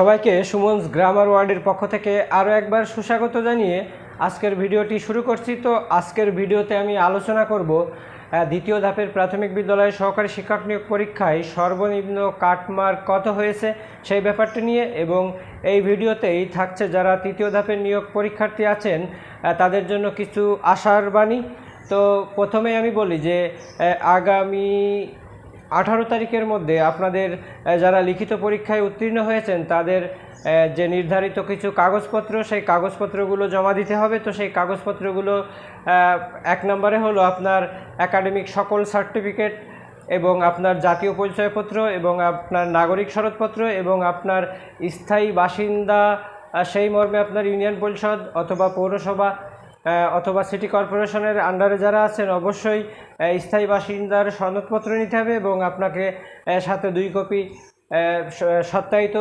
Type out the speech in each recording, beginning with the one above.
সবাইকে সুমনস গ্রামার ওয়ার্ল্ডের পক্ষ থেকে আরও একবার সুস্বাগত জানিয়ে আজকের ভিডিওটি শুরু করছি। তো আজকের ভিডিওতে আমি আলোচনা করব দ্বিতীয় ধাপের প্রাথমিক বিদ্যালয়ে সহকারী শিক্ষক নিয়োগ পরীক্ষায় সর্বনিম্ন কাটমার্ক কত হয়েছে সেই ব্যাপারটি নিয়ে এবং এই ভিডিওতেই থাকছে যারা তৃতীয় ধাপের নিয়োগ পরীক্ষার্থী আছেন তাদের জন্য কিছু আশার বাণী। তো প্রথমে আমি বলি যে আগামী আঠারো তারিখের মধ্যে আপনাদের যারা লিখিত পরীক্ষায় উত্তীর্ণ হয়েছেন, তাদের যে নির্ধারিত কিছু কাগজপত্র, সেই কাগজপত্রগুলো জমা দিতে হবে। তো সেই কাগজপত্রগুলো এক নম্বরে হলো আপনার একাডেমিক সকল সার্টিফিকেট এবং আপনার জাতীয় পরিচয়পত্র এবং আপনার নাগরিক সনদপত্র এবং আপনার স্থায়ী বাসিন্দা সেই মর্মে আপনার ইউনিয়ন পরিষদ অথবা পৌরসভা অথবা সিটি কর্পোরেশনের আন্ডারে যারা আছেন, অবশ্যই স্থায়ী বাসিন্দার সনদপত্র নিতে হবে এবং আপনাকে সাথে দুই কপি সত্যায়িত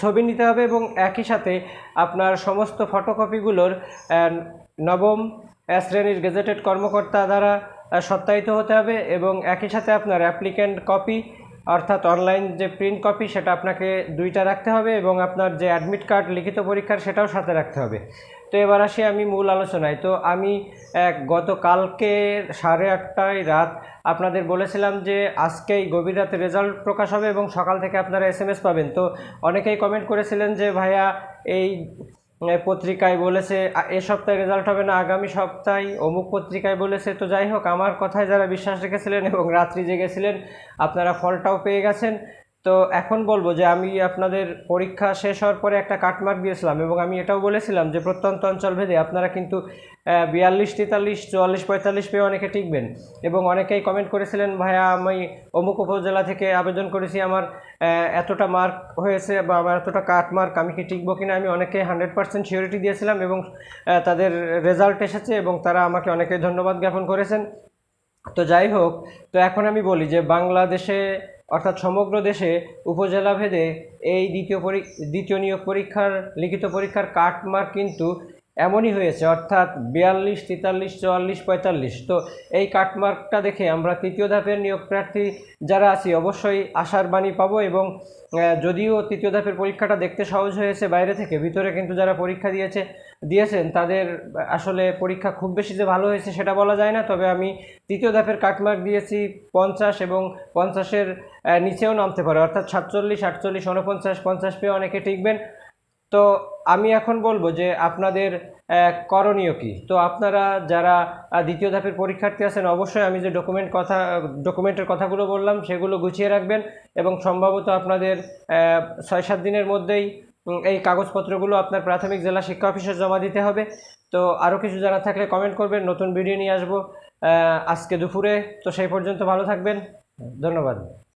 ছবি নিতে হবে এবং একই সাথে আপনার সমস্ত ফটোকপিগুলোর নবম শ্রেণির গেজেটেড কর্মকর্তা দ্বারা সত্যায়িত হতে হবে এবং একই সাথে আপনার অ্যাপ্লিক্যান্ট কপি, অর্থাৎ অনলাইন যে প্রিন্ট কপি, সেটা আপনাকে দুইটা রাখতে হবে এবং আপনার যে অ্যাডমিট কার্ড লিখিত পরীক্ষার, সেটাও সাথে রাখতে হবে। তো এবার আসি আমি মূল আলোচনায়। তো আমি গতকালকে সাড়ে আটটায় রাত আপনাদের বলেছিলাম যে আজকেই গভীর রাতে রেজাল্ট প্রকাশ হবে এবং সকাল থেকে আপনারা এস এম এস পাবেন। তো অনেকেই কমেন্ট করেছিলেন যে, ভাইয়া, এই পত্রিকায় বলেছে এ সপ্তাহে রেজাল্ট হবে না, আগামী সপ্তাহে অমুক পত্রিকায় বলেছে। তো যাই হোক, আমার কথায় যারা বিশ্বাস রেখেছিলেন এবং রাত্রি জেগেছিলেন, আপনারা ফলটাও পেয়ে গেছেন। তো এখন বলব যে আমি আপনাদের পরীক্ষা শেষ হওয়ার পরে একটা কাটমার্ক দিয়েছিলাম এবং আমি এটাও বলেছিলাম যে প্রত্যন্ত অঞ্চল ভেদে আপনারা কিন্তু বিয়াল্লিশ, তেতাল্লিশ, চুয়াল্লিশ, পঁয়তাল্লিশ পেয়ে অনেকে টিকবেন। এবং অনেকেই কমেন্ট করেছিলেন, ভাইয়া, আমি অমুক উপজেলা থেকে আবেদন করেছি, আমার এতটা মার্ক হয়েছে বা আমার এতটা কাট মার্ক আমি কি টিকবো কিনা? আমি অনেকে হান্ড্রেড পার্সেন্ট সিওরিটি দিয়েছিলাম এবং তাদের রেজাল্ট এসেছে এবং তারা আমাকে অনেকে ধন্যবাদ জ্ঞাপন করেছেন। তো যাই হোক, তো এখন আমি বলি যে বাংলাদেশে অর্থাৎ সমগ্র দেশে উপজেলা ভেদে এই দ্বিতীয় দ্বিতীয় নিয়োগ পরীক্ষার লিখিত পরীক্ষার কাটমার্ক কিন্তু এমনই হয়েছে, অর্থাৎ বিয়াল্লিশ, তেতাল্লিশ, চুয়াল্লিশ, পঁয়তাল্লিশ। তো এই কাটমার্কটা দেখে আমরা তৃতীয় ধাপের নিয়োগ প্রার্থী যারা আছি, অবশ্যই আশার বাণী পাবো এবং যদিও তৃতীয় ধাপের পরীক্ষাটা দেখতে সহজ হয়েছে বাইরে থেকে, ভিতরে কিন্তু যারা পরীক্ষা দিয়েছে, দিয়েছেন, তাদের আসলে পরীক্ষা খুব বেশি যে ভালো হয়েছে সেটা বলা যায় না। তবে আমি তৃতীয় ধাপের কাটমার্ক দিয়েছি পঞ্চাশ এবং পঞ্চাশের নিচেও নামতে পারে। অর্থাৎ সাতচল্লিশ, আটচল্লিশ উনপঞ্চাশ পঞ্চাশ পেয়ে অনেকে টিকবেন। তো আমি এখন বলব যে আপনাদের করণীয় কি? তো আপনারা যারা দ্বিতীয় ধাপের পরীক্ষার্থী আছেন, অবশ্যই আমি যে ডকুমেন্ট কথা ডকুমেন্টের কথাগুলো বললাম, সেগুলো গুছিয়ে রাখবেন এবং সম্ভবত আপনাদের ছয় সাত দিনের মধ্যেই এই কাগজপত্রগুলো আপনার প্রাথমিক জেলা শিক্ষা অফিসে জমা দিতে হবে। তো আরও কিছু জানা থাকলে কমেন্ট করবেন, নতুন ভিডিও নিয়ে আসব আজকে দুপুরে। তো সেই পর্যন্ত ভালো থাকবেন। ধন্যবাদ।